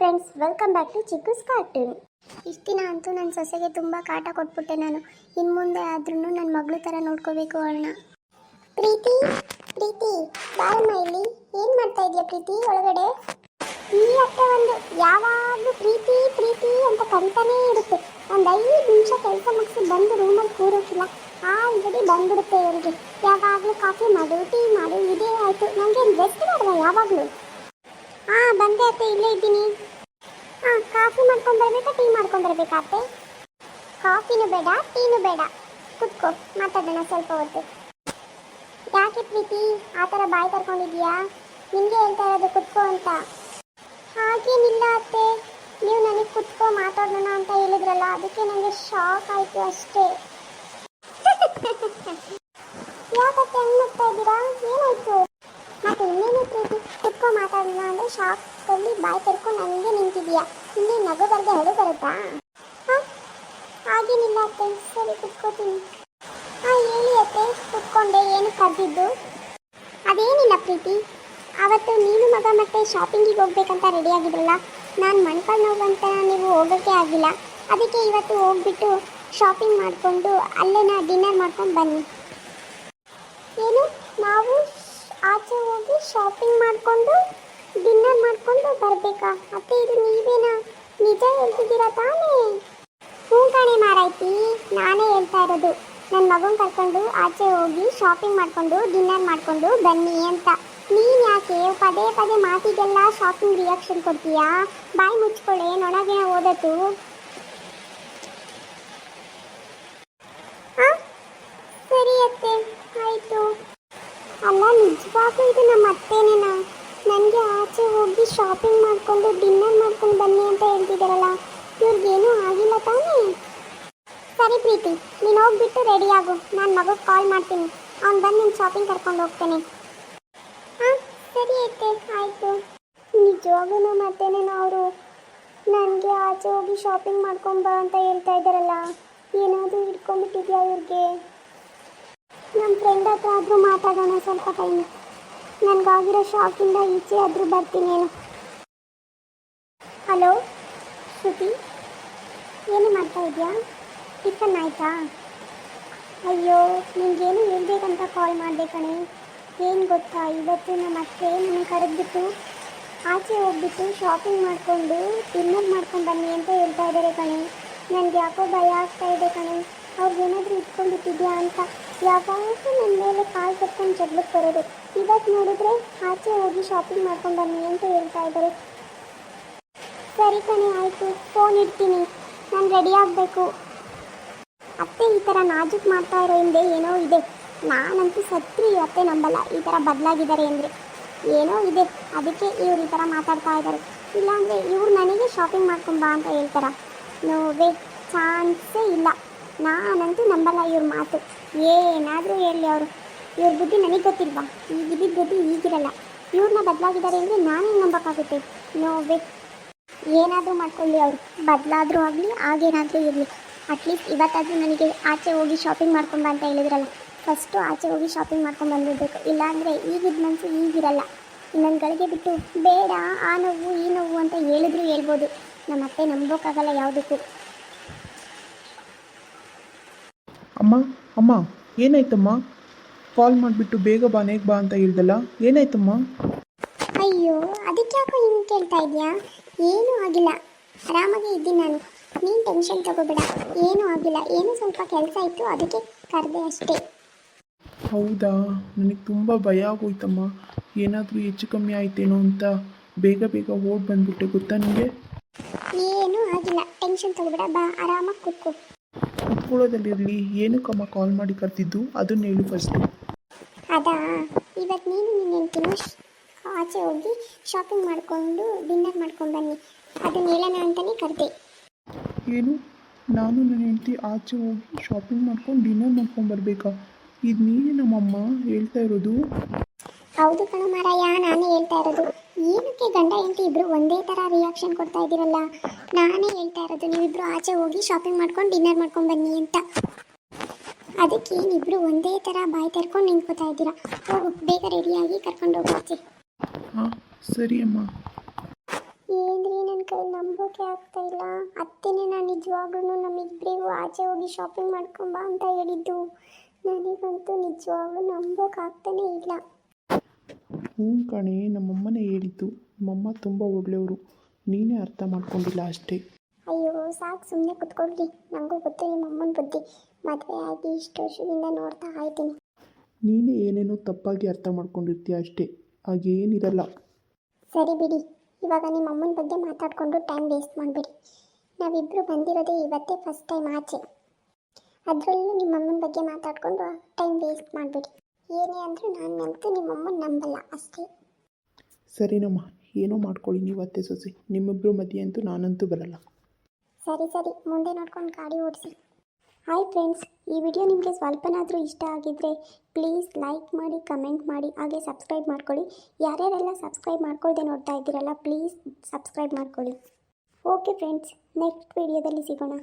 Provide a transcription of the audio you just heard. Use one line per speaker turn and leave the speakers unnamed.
Friends welcome back to Chikkus cartoon ಇಷ್ಟು ದಿನ ಅಂತೂ ನನ್ನ ಸೊಸೆಗೆ ತುಂಬ ಕಾಟ ಕೊಟ್ಬಿಟ್ಟೆ ನಾನು. ಇನ್ನು ಮುಂದೆ ಆದ್ರೂ ನನ್ನ ಮಗಳು ಥರ ನೋಡ್ಕೋಬೇಕು ಅವಳನ್ನ ಪ್ರೀತಿ ಪ್ರೀತಿ ಬಾರಮ್ಮ ಇಲ್ಲಿ ಏನು ಮಾಡ್ತಾ ಇದೆಯಾ ಪ್ರೀತಿ ಒಳಗಡೆ? ಈ ಅತ್ತೆ ಒಂದು ಯಾವಾಗಲೂ ಪ್ರೀತಿ ಪ್ರೀತಿ ಅಂತ ಕರಿತಾನೇ ಇರುತ್ತೆ. ಒಂದು ಐದು ನಿಮಿಷ ಕೆಲಸ ಮುಗಿಸಿ ಬಂದು ರೂಮಲ್ಲಿ ಕೂರೋಕಿಲ್ಲ. ಆಲ್ರೆಡಿ ಬಂದ್ಬಿಡುತ್ತೆ ಇವರಿಗೆ ಯಾವಾಗಲೂ ಕಾಫಿ ಮಾಡು, ಟೀ ಮಾಡು, ಇದೇ ಆಯಿತು. ನನಗೆ ರೆಸ್ಟ್ ಮಾಡಿದೆ ಯಾವಾಗಲೂ? ಹಾ ಬಂದೆ ಅತ್ತೆ, ಇಲ್ಲೇ ಇದ್ದೀನಿ. ಹಾ ಕಾಫಿ ಮಾಡ್ಕೊಂಡು ಬರ್ಬೇಕಾ, ಟೀ ಮಾಡ್ಕೊಂಡು ಬರ್ಬೇಕಾ ಅತ್ತೆ? ಕಾಫಿನೂ ಬೇಡ, ಟೀನು ಬೇಡ. ಕುತ್ಕೋ, ಮಾತಾಡೋಣ ಸ್ವಲ್ಪ ಹೊತ್ತು. ಯಾಕೆ ಪ್ರೀತಿ? ಆ ಥರ ಬಾಯಿ ಕರ್ಕೊಂಡಿದ್ಯಾ ನಿಮಗೆ ಹೇಳ್ತಾ ಇರೋದು ಕುತ್ಕೋ ಅಂತ. ಹಾಗೇನಿಲ್ಲ ಅತ್ತೆ. ನೀವು ನನಗೆ ಕುತ್ಕೋ ಮಾತಾಡೋಣ ಅಂತ ಹೇಳಿದ್ರಲ್ಲ, ಅದಕ್ಕೆ ನನಗೆ ಶಾಕ್ ಆಯಿತು ಅಷ್ಟೇ. ಯಾಕತ್ತೆ, ಹಂಗೆ ಮಾಡ್ತಾ ಇದ್ದೀರಾ? ಏನಾಯ್ತು? ಮಾತಾಡಿಲ್ಲ ಅಂದ್ರೆ ಶಾಪ್ ಶಾಕಲ್ಲಿ ಬಾಯಿ ತೆರ್ಕೊಂಡು ಹಂಗೆ ನಿಂತಿದ್ಯಾ? ಇಲ್ಲಿ ನಗು ಬರ್ದೆ ಅಳು ಬರುತ್ತಾ? ಹಾಗೇನಿಲ್ಲ ಅತ್ತೆ, ಸರಿ ಕುತ್ಕೋತೀನಿ. ಹಾ ಹೇಳಿ ಅತ್ತೆ, ಕುತ್ಕೊಂಡೆ, ಏನು ಕರೆದಿದ್ದು? ಅದೇನಿಲ್ಲ ಪ್ರೀತಿ. ಅವತ್ತು ನೀನು ಮಗ ಮತ್ತೆ ಶಾಪಿಂಗಿಗೆ ಹೋಗ್ಬೇಕಂತ ರೆಡಿ ಆಗಿದ್ರಲ್ಲ? ನಾನು ಮಣ್ಕಾಲ್ ನೋವು ಅಂತ ನೀವು ಹೋಗೋಕ್ಕೆ ಆಗಿಲ್ಲ. ಅದಕ್ಕೆ ಇವತ್ತು ಹೋಗ್ಬಿಟ್ಟು ಶಾಪಿಂಗ್ ಮಾಡಿಕೊಂಡು ಅಲ್ಲೇನ ಡಿನ್ನರ್ ಮಾಡ್ಕೊಂಡು ಬನ್ನಿ. ಏನು? ನಾವು ಆಚೆ ಹೋಗಿ ಶಾಪಿಂಗ್ ಮಾಡಿಕೊಂಡು ಡಿನ್ನರ್ ಮಾಡಿಕೊಂಡು ಬರಬೇಕಾ? ಅತ್ತೆ, ಇದು ನೀವೇನಾ? ನಿಜ ಹೇಳ್ತಿದ್ದೀರಾ ತಾನೇ? ಹ್ಞೂ ಕಣೆ ಮಾರಾಯ್ತಿ. ನಾನೇ ಹೇಳ್ತಾ ಇರೋದು. ನನ್ನ ಮಗನ ಕರ್ಕೊಂಡು ಆಚೆ ಹೋಗಿ ಶಾಪಿಂಗ್ ಮಾಡಿಕೊಂಡು ಡಿನ್ನರ್ ಮಾಡಿಕೊಂಡು ಬನ್ನಿ ಅಂತ. ನೀನು ಯಾಕೆ ಪದೇ ಪದೇ ಮಾತಿಗೆಲ್ಲ ಶಾಪಿಂಗ್ ರಿಯಾಕ್ಷನ್ ಕೊಡ್ತೀಯಾ? ಬಾಯಿ ಮುಚ್ಕೊಳ್ಳೆ, ನೊಣಗಿನ ಓದತ್ತು ಹಾಂ ಸರಿ ಅತ್ತೆ ಆಯಿತು ಅಲ್ಲ ಇದು ನಮ್ಮ ಅತ್ತೆನೇನ? ನನಗೆ ಆಚೆ ಹೋಗಿ ಶಾಪಿಂಗ್ ಮಾಡಿಕೊಂಡು ಡಿನ್ನರ್ ಮಾಡ್ಕೊಂಡು ಬನ್ನಿ ಅಂತ ಹೇಳ್ತಿದ್ದಾರಲ್ಲ ಇವ್ರಿಗೇನೂ ಆಗಿಲ್ಲ ತಾನೇ? ಸರಿ ಪ್ರೀತಿ, ನೀನು ಹೋಗ್ಬಿಟ್ಟು ರೆಡಿ ಆಗು. ನಾನು ಮಗುಗೆ ಕಾಲ್ ಮಾಡ್ತೀನಿ. ಅವ್ನು ಬಂದು ನಿನ್ನ ಶಾಪಿಂಗ್ ಕರ್ಕೊಂಡು ಹೋಗ್ತೇನೆ. ಹಾಂ, ಸರಿ ಐತೆ ಆಯಿತು. ನಿಜವಾಗೂ ಮತ್ತೇನೇನೋ ಅವರು ನನಗೆ ಆಚೆ ಹೋಗಿ ಶಾಪಿಂಗ್ ಮಾಡ್ಕೊಂಡು ಬಾ ಅಂತ ಹೇಳ್ತಾ ಇದ್ದಾರಲ್ಲ ಏನಾದರೂ ಇಟ್ಕೊಂಡ್ಬಿಟ್ಟಿದ್ಯಾ ಇವ್ರಿಗೆ? ನಮ್ಮ ಫ್ರೆಂಡ್ ಹತ್ರ ಆದರೂ ಮಾತಾಡೋಣ ಸ್ವಲ್ಪ ಟೈಮ್ ನನಗಾಗಿರೋ ಶಾಕಿಂದ ಈಚೆ ಆದರೂ ಬರ್ತೀನೇನು ಹಲೋ, ಶ್ರುತಿ, ಏನು ಮಾಡ್ತಾ ಇದೆಯಾ? ಟಿಫನ್ ಆಯಿತಾ? ಅಯ್ಯೋ ನಿಮಗೇನು ಹೇಳ್ಬೇಕಂತ ಕಾಲ್ ಮಾಡಿದೆ ಕಣೆ. ಏನು ಗೊತ್ತಾ, ಇವತ್ತು ನಮ್ಮ ಅತ್ತೆ ನನಗೆ ಕರೆದ್ಬಿಟ್ಟು ಆಚೆ ಹೋಗ್ಬಿಟ್ಟು ಶಾಪಿಂಗ್ ಮಾಡಿಕೊಂಡು ಡಿನ್ನರ್ ಮಾಡ್ಕೊಂಡು ಬನ್ನಿ ಅಂತ ಹೇಳ್ತಾ ಇದ್ದಾರೆ ಕಣೆ. ನನಗೆ ಯಾಕೋ ಭಯ ಆಗ್ತಾ ಇದೆ ಕಣೆ. ಅವ್ರಿಗೇನಾದರೂ ಇಟ್ಕೊಂಡ್ಬಿಟ್ಟಿದ್ಯಾ ಅಂತ ಯಾವಾಗಲೂ ನನ್ನ ಮೇಲೆ ಕಾಲು ಕಟ್ಕೊಂಡು ಜಗ್ಲಕ್ಕೆ ಬರೋದು. ಇವತ್ತು ನೋಡಿದ್ರೆ ಆಚೆ ಹೋಗಿ ಶಾಪಿಂಗ್ ಮಾಡ್ಕೊಂಡು ಬನ್ನಿ ಅಂತ ಹೇಳ್ತಾ ಇದ್ದಾರೆ. ಸರಿ ಕಣೆ, ಆಯಿತು. ಫೋನ್ ಇಡ್ತೀನಿ. ನಾನು ರೆಡಿ ಆಗಬೇಕು. ಅತ್ತೆ ಈ ಥರ ನಾಜುಕ್ ಮಾಡ್ತಾ ಇರೋ ಹಿಂದೆ ಏನೋ ಇದೆ. ನಾನಂತೂ ಸತ್ರಿ ಅತ್ತೆ ನಂಬಲ್ಲ. ಈ ಥರ ಬದಲಾಗಿದ್ದಾರೆ ಅಂದರೆ ಏನೋ ಇದೆ. ಅದಕ್ಕೆ ಇವ್ರು ಈ ಥರ ಮಾತಾಡ್ತಾ ಇದ್ದಾರೆ. ಇಲ್ಲಾಂದರೆ ಇವ್ರು ನನಗೆ ಶಾಪಿಂಗ್ ಮಾಡ್ಕೊಂಬಾ ಅಂತ ಹೇಳ್ತಾರ? ನೋವೇ ಚಾನ್ಸೇ ಇಲ್ಲ. ನಾನಂತೂ ನಂಬಲ್ಲ ಇವ್ರ ಮಾತು. ಏನಾದರೂ ಹೇಳಿ ಅವರು. ಇವ್ರ ಬುದ್ಧಿ ನನಗೆ ಗೊತ್ತಿಲ್ವಾ? ಈಗಿದ್ದ ಬುದ್ಧಿ ಈಗಿರಲ್ಲ. ಇವ್ರನ್ನ ಬದಲಾಗಿದ್ದಾರೆ ಅಂದರೆ ನಾನೇ ನಂಬಕ್ಕಾಗುತ್ತೆ? ನೋವೆ ಏನಾದರೂ ಮಾಡ್ಕೊಳ್ಳಿ ಅವರು. ಬದಲಾದರೂ ಆಗಲಿ ಆಗೇನಾದರೂ ಇರಲಿ. ಅಟ್ಲೀಸ್ಟ್ ಇವತ್ತಾದರೂ ನನಗೆ ಆಚೆ ಹೋಗಿ ಶಾಪಿಂಗ್ ಮಾಡ್ಕೊಂಬ ಅಂತ ಹೇಳಿದ್ರಲ್ಲ. ಫಸ್ಟು ಆಚೆ ಹೋಗಿ ಶಾಪಿಂಗ್ ಮಾಡ್ಕೊಂಡು ಬಂದಿರಬೇಕು. ಇಲ್ಲಾಂದರೆ ಈಗಿದ್ದ ಮನಸ್ಸು ಈಗಿರಲ್ಲ. ಗಳಿಗೆ ಬಿಟ್ಟು ಬೇಡ, ಆ ನೋವು, ಈ ನೋವು ಅಂತ ಹೇಳಿದ್ರು ಹೇಳ್ಬೋದು. ನಮ್ಮ ಅತ್ತೆ ನಂಬೋಕ್ಕಾಗಲ್ಲ ಯಾವುದಕ್ಕೂ.
ಅಮ್ಮ ಅಮ್ಮ ಏನಾಯ್ತಮ್ಮ? ಕಾಲ್ ಮಾಡಿಬಿಟ್ಟು ಬೇಗ ಬಾ ನೇಗ್ ಬಾ ಅಂತ ಹೇಳ್ದಲ್ಲ ಏನಾಯ್ತಮ್ಮ?
ಅಯ್ಯೋ ಅದಕ್ಕೆ ಯಾಕೋ ಹಿಂಗೆ ಕೇಳ್ತಾ ಇದೆಯಾ? ಏನೂ ಆಗಿಲ್ಲ. ಆರಾಮಾಗಿ ಇದ್ದೀನಿ ನಾನು. ನೀನು ಟೆನ್ಷನ್ ತಗೋಬೇಡ. ಏನೂ ಆಗಿಲ್ಲ. ಏನು ಸ್ವಲ್ಪ ಕೆಲಸ ಇತ್ತು ಅದಕ್ಕೆ ಕರೆದೆ ಅಷ್ಟೇ.
ಹೌದಾ? ನನಗೆ ತುಂಬ ಭಯ ಆಗೋಯ್ತಮ್ಮ. ಏನಾದರೂ ಹೆಚ್ಚು ಕಮ್ಮಿ ಆಯ್ತೇನೋ ಅಂತ ಬೇಗ ಬೇಗ ಓಡ್ ಬಂದ್ಬಿಟ್ಟೆ ಗೊತ್ತಾ ನಿಮಗೆ
ಏನೂ ಆಗಿಲ್ಲ. ಟೆನ್ಷನ್ ತಗೋಬೇಡ ಬಾ ಆರಾಮಾಗಿ ಕೂತ್ಕೋ.
ಕುತ್ಕೊಳ್ಳೋದಲ್ಲಿರಲಿ ಏನಕ್ಕಮ್ಮ ಕಾಲ್ ಮಾಡಿ ಕರ್ತಿದ್ದು ಅದನ್ನ ಹೇಳು ಫಸ್ಟು
ಅದಾ? ಇವತ್ತು ನೀನು ನಿನ್ನ ಹೆಂಡ್ತಿನೂ ಆಚೆ ಹೋಗಿ ಶಾಪಿಂಗ್ ಮಾಡಿಕೊಂಡು ಡಿನ್ನರ್ ಮಾಡ್ಕೊಂಡು ಬನ್ನಿ. ಅದನ್ನ ಹೇಳೋಣ ಅಂತಲೇ ಕರೆದೆ.
ಏನು? ನಾನು ನನ್ನ ಹೆಂಡತಿ ಆಚೆ ಹೋಗಿ ಶಾಪಿಂಗ್ ಮಾಡ್ಕೊಂಡು ಡಿನ್ನರ್ ಮಾಡ್ಕೊಂಡು ಬರಬೇಕಾ? ಇದು ನೀನೇ ನಮ್ಮಮ್ಮ ಹೇಳ್ತಾ ಇರೋದು.
ಹೌದು ಕಣ ಮಾರಾಯ ನಾನೇ ಹೇಳ್ತಾ ಇರೋದು. ಏನಕ್ಕೆ ಗಂಡ ಹೆಂಡತಿ ಇಬ್ರು ಒಂದೇ ಥರ ರಿಯಾಕ್ಷನ್ ಕೊಡ್ತಾ ಇದ್ದೀರಲ್ಲ? ನಾನೇ ಹೇಳ್ತಾ ಇರೋದು ನೀವಿಬ್ರು ಆಚೆ ಹೋಗಿ ಶಾಪಿಂಗ್ ಮಾಡ್ಕೊಂಡು ಡಿನ್ನರ್ ಮಾಡ್ಕೊಂಡು ಬನ್ನಿ ಅಂತ. ಅದಕ್ಕೆ ಏನಿಬ್ರು ಒಂದೇ ಥರ ಬಾಯಿ ತೆರ್ಕೊಂಡು ನಿಂತ್ಕೋತಾ ಇದ್ದೀರಾ? ಹೋಗು ಬೇಗ ರೆಡಿಯಾಗಿ ಕರ್ಕೊಂಡು ಹೋಗು ಆಚೆ.
ಹಾಂ ಸರಿ ಅಮ್ಮ.
ಏನ್ರಿ ನನ್ನ ಕೈ ನಂಬೋಕೆ ಆಗ್ತಾ ಇಲ್ಲ? ಅತ್ತೆನೇ ನಾನು ನಿಜವಾಗ್ಲೂ ನಮ್ಮಿಬ್ಬರಿಗೂ ಆಚೆ ಹೋಗಿ ಶಾಪಿಂಗ್ ಮಾಡ್ಕೊಂಬ ಅಂತ ಹೇಳಿದ್ದು. ನನಗಂತೂ ನಿಜವಾಗ್ಲೂ ನಂಬೋಕ್ಕಾಗ್ತಾನೇ ಇಲ್ಲ.
ಹ್ಞೂ ಕಣೆ ನಮ್ಮಮ್ಮನೇ ಹೇಳಿದ್ದು. ನಮ್ಮಮ್ಮ ತುಂಬ ಒಳ್ಳೆಯವರು. ನೀನೇ ಅರ್ಥ ಮಾಡ್ಕೊಂಡಿಲ್ಲ ಅಷ್ಟೇ.
ಅಯ್ಯೋ ಸಾಕು ಸುಮ್ಮನೆ ಕುತ್ಕೊಳ್ಳಿ ನನಗೂ ಗೊತ್ತು ನಿಮ್ಮ ಅಮ್ಮನ ಬುದ್ಧಿ. ಮದುವೆ ಆಗಿ ಇಷ್ಟು ವರ್ಷದಿಂದ ನೋಡ್ತಾ ಇದ್ದೀನಿ.
ನೀನೇ ಏನೇನೋ ತಪ್ಪಾಗಿ ಅರ್ಥ ಮಾಡ್ಕೊಂಡಿರ್ತೀಯ ಅಷ್ಟೇ. ಹಾಗೇನಿರಲ್ಲ.
ಸರಿ ಬಿಡಿ. ಇವಾಗ ನಿಮ್ಮ ಅಮ್ಮನ ಬಗ್ಗೆ ಮಾತಾಡಿಕೊಂಡು ಟೈಮ್ ವೇಸ್ಟ್ ಮಾಡಬೇಡಿ. ನಾವಿಬ್ಬರು ಬಂದಿರೋದೇ ಇವತ್ತೇ ಫಸ್ಟ್ ಟೈಮ್ ಆಚೆ. ಅದರಲ್ಲೂ ನಿಮ್ಮ ಅಮ್ಮನ ಬಗ್ಗೆ ಮಾತಾಡಿಕೊಂಡು ಟೈಮ್ ವೇಸ್ಟ್ ಮಾಡಬೇಡಿ. ಏನೇ ಅಂದರೆ ನಾನು ನಂಬಿಕೆ ನಿಮ್ಮ ಅಮ್ಮನ ನಂಬಲ್ಲ ಅಷ್ಟೇ.
ಸರಿನಮ್ಮ ಏನೋ ಮಾಡ್ಕೊಳ್ಳಿ ನೀವು ಅತ್ತೆ ಸೊಸೆ. ನಿಮ್ಮಿಬ್ಬರು ಮಧ್ಯೆ ಅಂತೂ ನಾನಂತೂ ಬರಲ್ಲ.
ಸರಿ ಸರಿ. ಮುಂದೆ ನೋಡ್ಕೊಂಡು ಗಾಡಿ ಓಡಿಸಿ. ಹಾಯ್ ಫ್ರೆಂಡ್ಸ್ ಈ ವಿಡಿಯೋ ನಿಮಗೆ ಸ್ವಲ್ಪನಾದರೂ ಇಷ್ಟ ಆಗಿದ್ದರೆ ಪ್ಲೀಸ್ ಲೈಕ್ ಮಾಡಿ ಕಮೆಂಟ್ ಮಾಡಿ ಹಾಗೆ ಸಬ್ಸ್ಕ್ರೈಬ್ ಮಾಡ್ಕೊಳ್ಳಿ. ಯಾರ್ಯಾರೆಲ್ಲ ಸಬ್ಸ್ಕ್ರೈಬ್ ಮಾಡ್ಕೊಳ್ಳದೆ ನೋಡ್ತಾ ಇದ್ದೀರಲ್ಲ ಪ್ಲೀಸ್ ಸಬ್ಸ್ಕ್ರೈಬ್ ಮಾಡ್ಕೊಳ್ಳಿ. ಓಕೆ ಫ್ರೆಂಡ್ಸ್ ನೆಕ್ಸ್ಟ್ ವಿಡಿಯೋದಲ್ಲಿ ಸಿಗೋಣ.